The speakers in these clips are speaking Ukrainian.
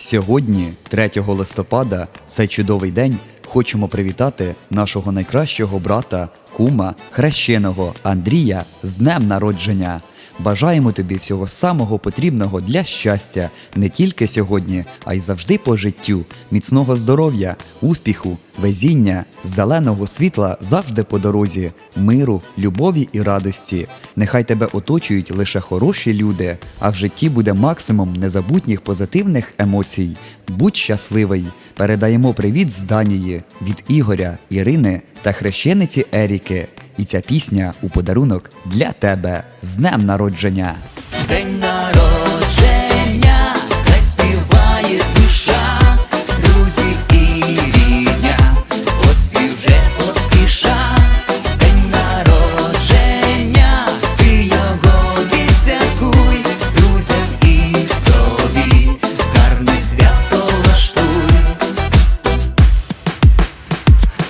Сьогодні, 3 листопада, в цей чудовий день, хочемо привітати нашого найкращого брата, кума, хрещеного Андрія з днем народження. Бажаємо тобі всього самого потрібного для щастя не тільки сьогодні, а й завжди по життю, міцного здоров'я, успіху, везіння, зеленого світла завжди по дорозі, миру, любові і радості. Нехай тебе оточують лише хороші люди, а в житті буде максимум незабутніх позитивних емоцій. Будь щасливий! Передаємо привіт з Данії від Ігоря, Ірини та хрещениці Еріки. І ця пісня у подарунок для тебе з днем народження. День народження, хай співає душа, друзі і рідня, гості вже поспіша. День народження, ти його відсвяткуй, друзям і собі, гарне свято влаштуй.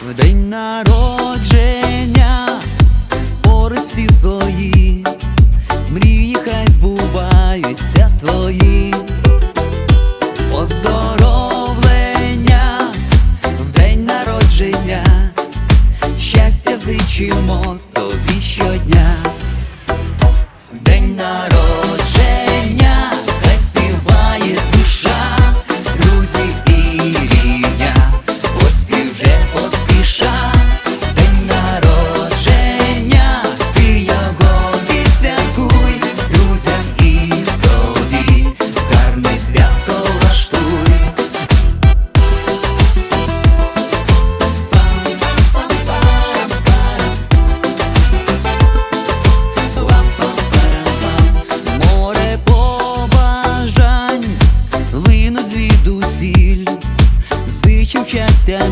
В день народження всі свої, зичим щастя